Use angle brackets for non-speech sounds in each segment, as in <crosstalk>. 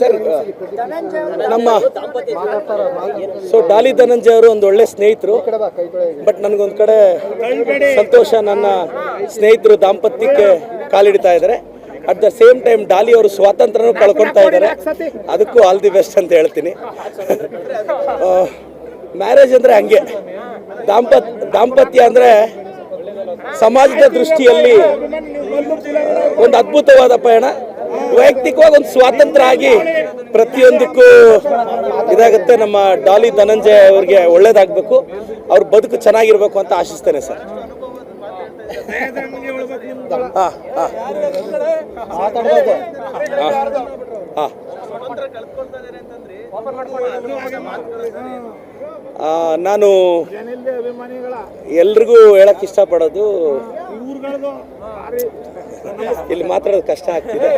Sir, ನಮ್ಮ so Daali Dhananjaya ಅವರು ಒಂದು ಒಳ್ಳೆ ಸ್ನೇಹಿತರು. ಬಟ್ ನನಗೊಂದು ಕಡೆ ಸಂತೋಷ ನನ್ನ ಸ್ನೇಹಿತರು ದಾಂಪತ್ಯಕ್ಕೆ ಕಾಲಿಡ್ತಾ ಇದ್ದಾರೆ. At the same time Dolly ಅವರು ಸ್ವಾತಂತ್ರ್ಯನೂ ಕಳ್ಕೊಳ್ತಾ ಇದ್ದಾರೆ. ಅದಕ್ಕೂ ಆಲ್ ದಿ ಬೆಸ್ಟ್ ಅಂತ ಹೇಳ್ತೀನಿ. <laughs> ಮ್ಯಾರೇಜ್ ಅಂದರೆ ಹಂಗೆ. ದಾಂಪತ್, ದಾಂಪತ್ಯ ಅಂದರೆ ಸಮಾಜದ ದೃಷ್ಟಿಯಲ್ಲಿ ಒಂದು ಅದ್ಭುತವಾದ ಪಯಣ. ವೈಯಕ್ತಿಕವಾಗಿ ಒಂದು ಸ್ವಾತಂತ್ರ್ಯ ಆಗಿ ಪ್ರತಿಯೊಂದಕ್ಕೂ ಇದಾಗುತ್ತೆ. ನಮ್ಮ ಡಾಲಿ ಧನಂಜಯ ಅವ್ರಿಗೆ ಒಳ್ಳೇದಾಗಬೇಕು. ಅವ್ರ ಬದುಕು ಚೆನ್ನಾಗಿರ್ಬೇಕು ಅಂತ ಆಶಿಸ್ತೇನೆ ಸರ್. ಹಾಂ ನಾನು ಎಲ್ರಿಗೂ ಹೇಳಕ್ ಇಷ್ಟಪಡೋದು ಇಲ್ಲಿ ಮಾತಾಡೋದು ಕಷ್ಟ ಆಗ್ತಿದೆ.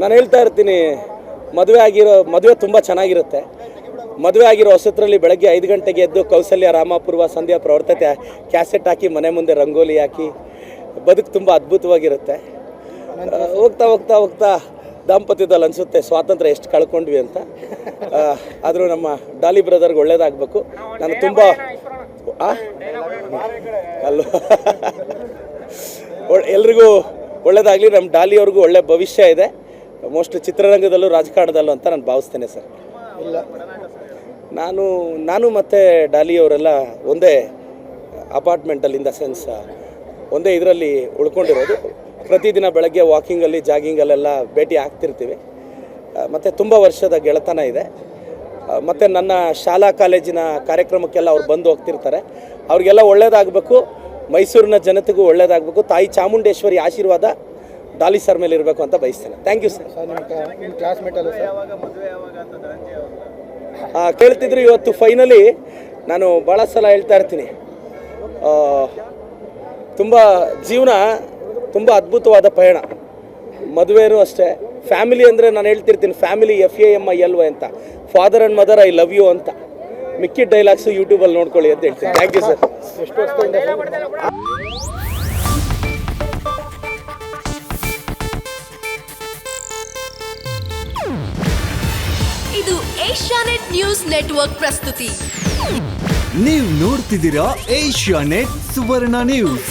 ನಾನು ಹೇಳ್ತಾ ಇರ್ತೀನಿ ಮದುವೆ ಆಗಿರೋ ಮದುವೆ ತುಂಬ ಚೆನ್ನಾಗಿರುತ್ತೆ. ಮದುವೆ ಆಗಿರೋ ಹೊಸತ್ರಲ್ಲಿ ಬೆಳಗ್ಗೆ ಐದು ಗಂಟೆಗೆ ಎದ್ದು ಕೌಸಲ್ಯ ರಾಮಪೂರ್ವ ಸಂಧ್ಯಾ ಪ್ರವರ್ತತೆ ಕ್ಯಾಸೆಟ್ ಹಾಕಿ ಮನೆ ಮುಂದೆ ರಂಗೋಲಿ ಹಾಕಿ ಬದುಕು ತುಂಬ ಅದ್ಭುತವಾಗಿರುತ್ತೆ. ಹೋಗ್ತಾ ಹೋಗ್ತಾ ಹೋಗ್ತಾ ದಾಂಪತ್ಯದಲ್ಲಿ ಅನಿಸುತ್ತೆ ಸ್ವಾತಂತ್ರ್ಯ ಎಷ್ಟು ಕಳ್ಕೊಂಡ್ವಿ ಅಂತ. ಆದರೂ ನಮ್ಮ ಡಾಲಿ ಬ್ರದರ್ಗೆ ಒಳ್ಳೇದಾಗಬೇಕು. ನಾನು ತುಂಬ ಅಲ್ಲೋ. ಎಲ್ರಿಗೂ ಒಳ್ಳೇದಾಗಲಿ. ನಮ್ಮ ಡಾಲಿ ಅವ್ರಿಗೂ ಒಳ್ಳೆ ಭವಿಷ್ಯ ಇದೆ. ಮೋಸ್ಟ್ ಚಿತ್ರರಂಗದಲ್ಲೂ ರಾಜಕಾರಣದಲ್ಲೂ ಅಂತ ನಾನು ಭಾವಿಸ್ತೇನೆ ಸರ್. ನಾನು ನಾನು ಮತ್ತು ಡಾಲಿ ಅವರೆಲ್ಲ ಒಂದೇ ಅಪಾರ್ಟ್ಮೆಂಟಲ್ಲಿ ಇನ್ ದ ಸೆನ್ಸ್ ಒಂದೇ ಇದರಲ್ಲಿ ಉಳ್ಕೊಂಡಿರೋದು. ಪ್ರತಿದಿನ ಬೆಳಗ್ಗೆ ವಾಕಿಂಗಲ್ಲಿ ಜಾಗಿಂಗಲ್ಲೆಲ್ಲ ಭೇಟಿ ಆಗ್ತಿರ್ತೀವಿ. ಮತ್ತು ತುಂಬ ವರ್ಷದ ಗೆಳೆತನ ಇದೆ. ಮತ್ತು ನನ್ನ ಶಾಲಾ ಕಾಲೇಜಿನ ಕಾರ್ಯಕ್ರಮಕ್ಕೆಲ್ಲ ಅವ್ರು ಬಂದು ಹೋಗ್ತಿರ್ತಾರೆ. ಅವ್ರಿಗೆಲ್ಲ ಒಳ್ಳೇದಾಗಬೇಕು. ಮೈಸೂರಿನ ಜನತೆಗೂ ಒಳ್ಳೇದಾಗಬೇಕು. ತಾಯಿ ಚಾಮುಂಡೇಶ್ವರಿ ಆಶೀರ್ವಾದ ಡಾಲಿ ಸರ್ ಮೇಲೆ ಇರಬೇಕು ಅಂತ ಬಯಸ್ತೇನೆ. ಥ್ಯಾಂಕ್ ಯು ಸರ್ ನಿಮ್ಮ ಕ್ಲಾಸ್ಮೇಟ್ ಅಲ್ಲ ಸರ್? ಆ, ಕೇಳ್ತಿದ್ರು ಇವತ್ತು ಫೈನಲಿ ನಾನು ಭಾಳ ಸಲ ಹೇಳ್ತಾ ಇರ್ತೀನಿ. ತುಂಬ ಜೀವನ ತುಂಬ ಅದ್ಭುತವಾದ ಪಯಣ. ಮದುವೆನೂ ಅಷ್ಟೇ. ಫ್ಯಾಮಿಲಿ ಅಂದರೆ ನಾನು ಹೇಳ್ತಿರ್ತೀನಿ family F A M I L Y ಅಂತ. Father and mother I love you ಅಂತ. ಮಿಕ್ಕಿ ಡೈಲಾಗ್ಸ್ ಯೂಟ್ಯೂಬಲ್ಲಿ ನೋಡ್ಕೊಳ್ಳಿ ಅಂತ ಹೇಳ್ತೀನಿ. ಥ್ಯಾಂಕ್ ಯು ಸರ್ ಎಷ್ಟು ವರ್ಷದಿಂದ ಇದು ಏಷ್ಯಾನೆಟ್ ನ್ಯೂಸ್ ನೆಟ್ವರ್ಕ್ ಪ್ರಸ್ತುತಿ. ನೀವು ನೋಡ್ತಿದ್ದೀರಾ ಏಷ್ಯಾನೆಟ್ ಸುವರ್ಣ ನ್ಯೂಸ್.